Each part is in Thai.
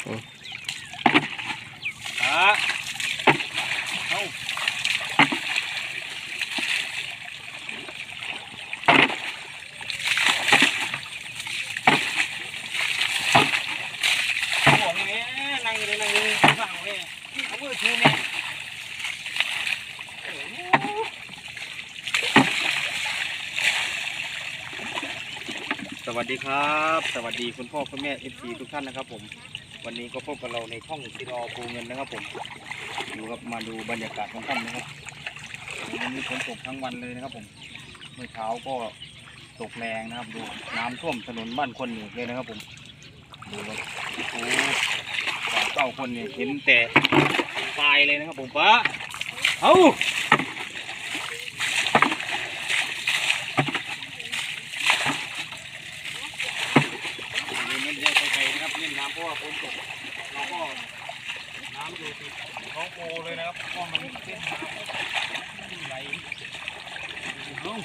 สวัสดีครับ สวัสดีคุณพ่อคุณแม่เอฟซีทุกท่านนะครับผม วันนี้ก็พบกับเราในช่องซีรอปูเงินนะครับผมดูครับมาดูบรรยากาศของท่านนะครับวันนี้ฝนตกทั้งวันเลยนะครับผมเมื่อเช้าก็ตกแรงนะครับดูน้ำท่วมถนนบ้านคนหนีเลยนะครับผมดูครับโอ้ฝาเก้าคนเนี่ยเห็นแต่ปลายเลยนะครับผมป้าเอาเล่นเล่นไกลๆนะครับเล่นน้ำเพราะ ว่าฝนตกเราก็น้ำอยู่ติดท้องโปเลยนะครับเพราะมันเส้นน้ำไหลลง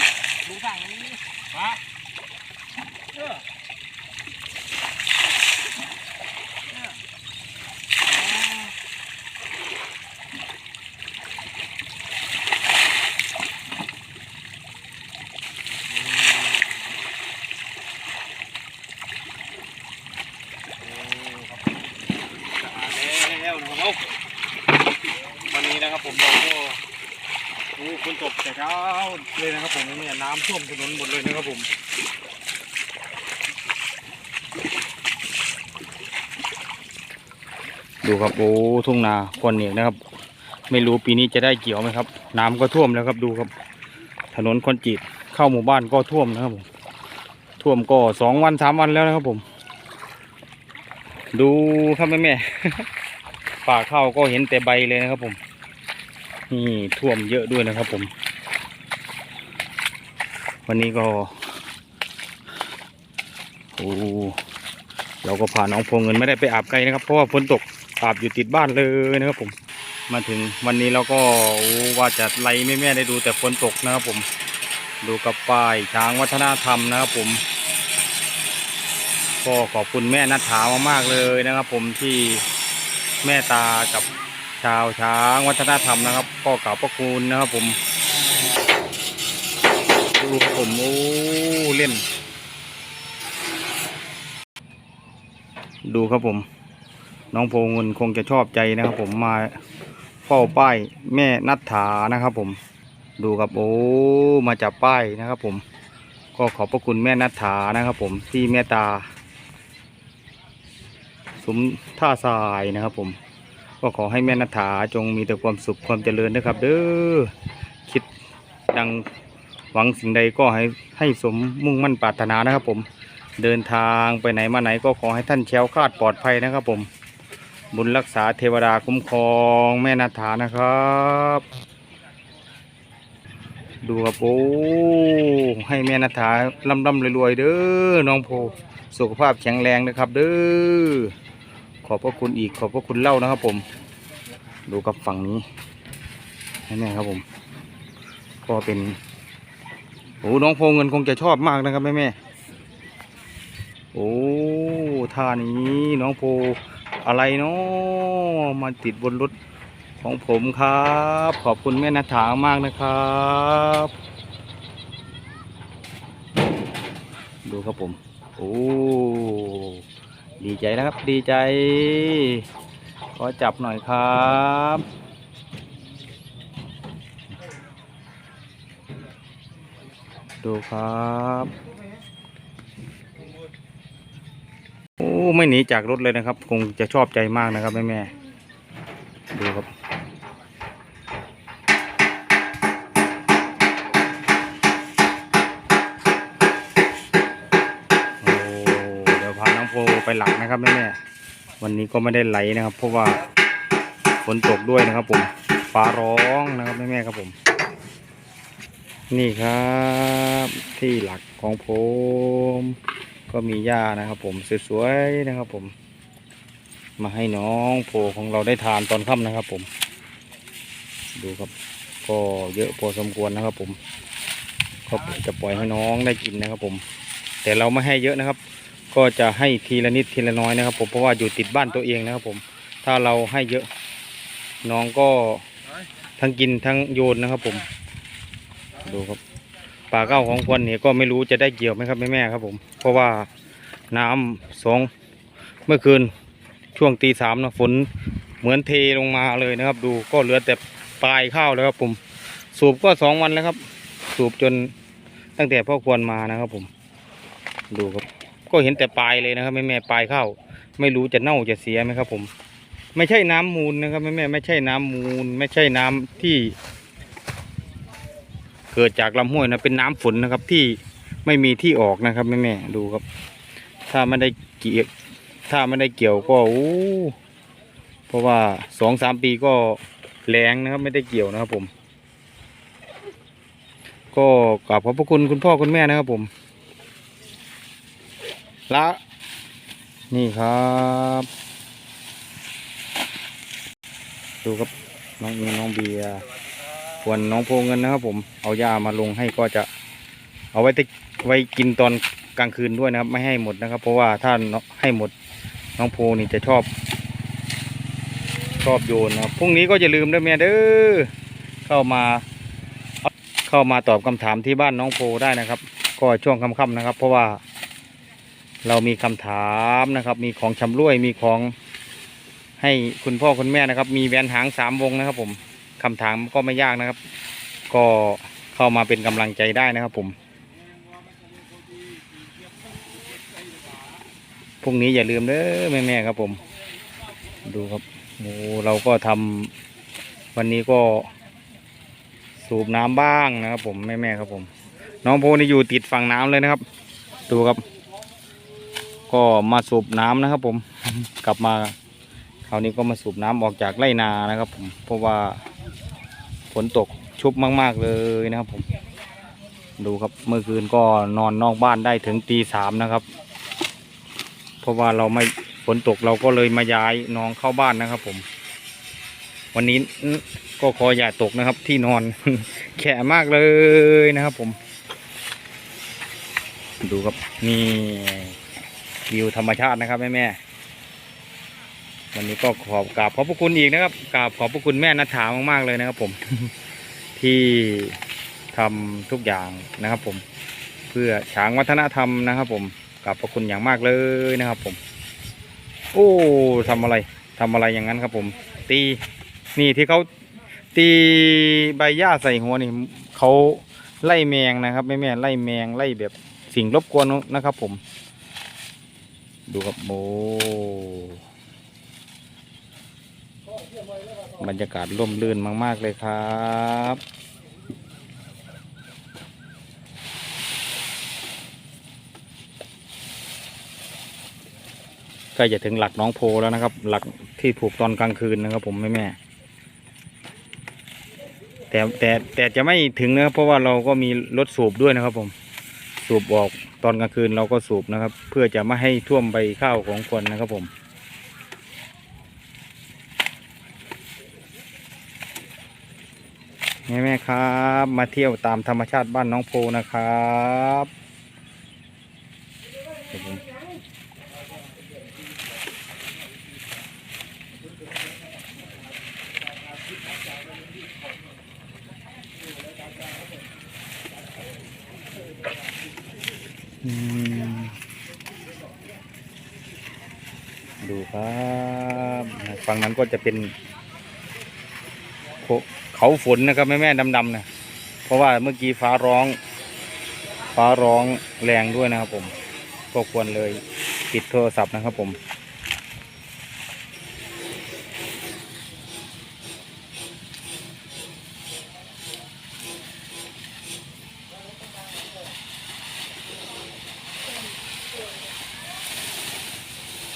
า ดูสั่งนี้ปะเออแล้วนะครับวันนี้นะครับผมเราก็ โอ้คุณตกแต่ เช้าเลยนะครับผมเนี่ยน้ำท่วมถนนหมดเลยนะครับผมดูครับโอ้ทุ่งนาคนเหนี่ยนะครับ ไม่รู้ปีนี้จะได้เกี่ยวไหมครับ น้ำก็ท่วมแล้วครับดูครับ ถนนคอนกรีตเข้าหมู่บ้านก็ท่วมนะครับผมท่วมก็สองวันสามวันแล้วนะครับผม ดูครับแม่แม่ป่าข้าวก็เห็นแต่ใบเลยนะครับผมนี่ท่วมเยอะด้วยนะครับผม วันนี้ก็โอ้เราก็พาน้องพงเงินไม่ได้ไปอาบไกลนะครับ เพราะว่าฝนตกอาบอยู่ติดบ้านเลยนะครับผม มาถึงวันนี้เราก็ว่าจะไล่แม่แม่ๆได้ดูแต่ฝนตกนะครับผม ดูกับป้ายช้างวัฒนธรรมนะครับผมก็ขอบคุณแม่นัทธามากๆเลยนะครับ ผมที่แม่ตากับชาวช้างวัฒนธรรมนะครับ ก็กล่าวพระคุณนะครับผม ดูครับผมโอ้เล่น ดูครับผม น้องโพงุนคงจะชอบใจนะครับ ผมมาเฝ้าป้ายแม่นัทธานะครับ ผม ดูครับโอ้มาจับป้ายนะครับ ผม ก็ขอบพระคุณแม่นัทธานะครับ ผมที่แม่ตาสมท่าทรายนะครับผม ก็ขอให้แม่นัฐาจงมีแต่ความสุขความเจริญนะครับ เด้อคิดดัง หวังสิ่งใดก็ให้ให้สมมุ่งมั่นปรารถนานะครับ ผมเดินทางไปไหนมาไหนก็ขอให้ท่านแคล้วคลาดปลอดภัยนะครับ ผม บุญรักษาเทวดาคุ้มครองแม่นัฐานะครับ ดูครับโอ้ให้แม่นัฐาล่ำล่ำรวยๆเด้อน้องโพสุขภาพแข็งแรงนะครับ เด้อขอบพระคุณอีกขอบพระคุณเล่านะครับ ผม ดูกับฝั่งนี้นี่แม่ครับผม ก็เป็น โอ้น้องโพเงินคงจะชอบมากนะครับแม่แม่โอ้ท่านี้น้องโพอะไรเนาะมาติดบนรถของผมครับ ขอบคุณแม่นัทถามากนะครับ ดูครับผม โอ้ดีใจนะครับ ดีใจ ขอจับหน่อยครับ ดูครับ โอ้ไม่หนีจากรถเลยนะครับ คงจะชอบใจมากนะครับแม่แม่ดูครับโอ้เดี๋ยวพาน้องโพไปหลักนะครับแม่แม่วันนี้ก็ไม่ได้ไหลนะครับ เพราะว่าฝนตกด้วยนะครับผมฟ้าร้องนะครับแม่แม่ครับผม นี่ครับ ที่หลักของผม ก็มีหญ้านะครับผมสวยๆนะครับผม มาให้น้องโพของเราได้ทานตอนค่ำนะครับผม ดูครับก็เยอะพอสมควรนะครับผมก็จะปล่อยให้น้องได้กินนะครับผม แต่เราไม่ให้เยอะนะครับ ก็จะให้ทีละนิดทีละน้อยนะครับ ผมเพราะว่าอยู่ติดบ้านตัวเองนะครับผม ถ้าเราให้เยอะ น้องก็ทั้งกินทั้งโยนนะครับผม ดูครับปลาเก้าของควนเนี่ยก็ไม่รู้จะได้เกี่ยวไหมครับแม่แม่ๆครับผม เพราะว่าน้ำสองเมื่อคืนช่วงตีสามนะฝนเหมือนเทลงมาเลยนะครับ ดูก็เหลือแต่ปลายข้าวแล้วครับผม สูบก็สองวันแล้วครับ สูบจนตั้งแต่พ่อควรมานะครับผม ดูครับ ก็เห็นแต่ปลายเลยนะครับแม่แม่ๆปลายข้าวไม่รู้จะเน่าจะเสียไหมครับผม ไม่ใช่น้ำมูลนะครับแม่แม่ๆไม่ใช่น้ำมูล ไม่ใช่น้ำที่ กิดจากลำห้วยนะเป็นน้ำฝนนะครับ ที่ไม่มีที่ออกนะครับแม่แม่ๆดูครับ ถ้าไม่ได้เกี่ยวถ้าไม่ได้เกี่ยวก็อู้เพราะว่าสองสามปีก็แรงนะครับ ไม่ได้เกี่ยวนะครับผม ก็กราบขอบพระคุณคุณพ่อคุณแม่นะครับผมละนี่ครับ ดูครับน้องน้องเบียร์ ส่วนน้องโพเงินนะครับ ผมเอาหญ้ามาลงให้ก็จะเอาไว้ตไว้กินตอนกลางคืนด้วยนะครับ ไม่ให้หมดนะครับ เพราะว่าถ้าให้หมดน้องโพนี่จะชอบ ชอบโยนนะครับพรุ่งนี้ก็จะลืมด้วยแม่เด้อเข้ามาเข้ามาตอบคำถามที่บ้านน้องโพได้นะครับ ก็ช่วงค่ำๆนะครับ เพราะว่าเรามีคำถามนะครับ มีของชำรวยมีของให้คุณพ่อคุณแม่นะครับ มีแหวนหางสามวงนะครับผม คำถามก็ไม่ยากนะครับ ก็เข้ามาเป็นกำลังใจได้นะครับผมพรุ่งนี้อย่าลืมเด้อแม่แม่ๆครับผม ดูครับโอ้เราก็ทำวันนี้ก็สูบน้ำบ้างนะครับ ผมแม่แม่ๆครับผม น้องโพนี่อยู่ติดฝั่งน้ำเลยนะครับ ดูครับ ก็มาสูบน้ำนะครับ ผม กลับมาคราวนี้ก็มาสูบน้ำออกจากไร่นานะครับ ผมเพราะว่า นตกชุบมาก ๆ เลยนะครับผมดูครับเมื่อคืนก็นอนนอกบ้านได้ถึงตีสามนะครับ เพราะว่าเราไม่ฝนตกเราก็เลยมาย้ายน้องเข้าบ้านนะครับ ผม วันนี้ก็ขออย่าตกนะครับ ที่นอนแฉะมากเลยนะครับ ผม ดูครับนี่วิวธรรมชาตินะครับแม่แม่ วันนี้ก็ขอบกราบขอบพระคุณอีกนะครับกราบขอบพระคุณแม่นัทธามากๆเลยนะครับ ผมที่ทำทุกอย่างนะครับ ผม เพื่อฉางวัฒนธรรมนะครับ ผมกราบพระคุณอย่างมากเลยนะครับ ผม โอ้ทำอะไรทำอะไรอย่างนั้นครับ ผม ตีนี่ที่เขาตีใบหญ้าใส่หัวนี่เขาไล่แมงนะครับแม่แม่ไล่แมงไล่แบบสิ่งรบกวนนะครับ ผม ดูครับโอ้ บรรยากาศร่มรื่นมาก ๆ เลยครับใกล้จะถึงหลักน้องโพแล้วนะครับ หลักที่ผูกตอนกลางคืนนะครับ ผมแม่แม่แต่แต่แต่จะไม่ถึงนะครับ เพราะว่าเราก็มีรถสูบด้วยนะครับ ผม สูบออกตอนกลางคืนเราก็สูบนะครับ เพื่อจะไม่ให้ท่วมใบข้าวของคนนะครับผม แม่แม่ๆครับ มาเที่ยวตามธรรมชาติบ้านน้องโพนะครับดูครับฝั่งนั้นก็จะเป็นภู เขาฝนนะครับแม่แม่ๆดำๆนะเพราะว่าเมื่อกี้ฟ้าร้อง ฟ้าร้องแรงด้วยนะครับผมก็ควรเลยปิดโทรศัพท์นะครับผม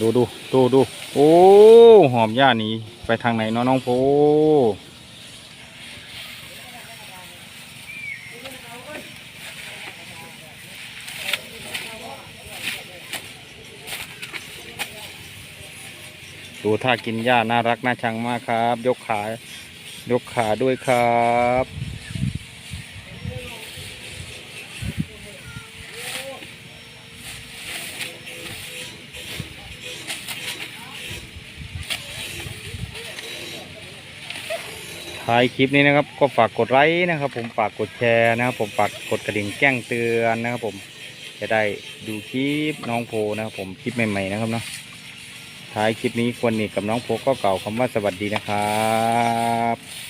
ดูดูดูดูโอ้ หอมหญ้านี้ ไปทางไหนเนาะน้องโพ ดูท่ากินหญ้าน่ารักน่าชังมากครับ ยกขายกขาด้วยครับท้ายคลิปนี้นะครับก็ฝากกดไลค์นะครับ ผมฝากกดแชร์นะครับ ผมฝากกดกระดิ่งแจ้งเตือนนะครับ ผมจะได้ดูคลิปน้องโพนะครับ ผมคลิปใหม่ๆนะครับเนาะ ท้ายคลิปนี้ควรนี่กับน้องโพก็เก่าคำว่าสวัสดีนะครับ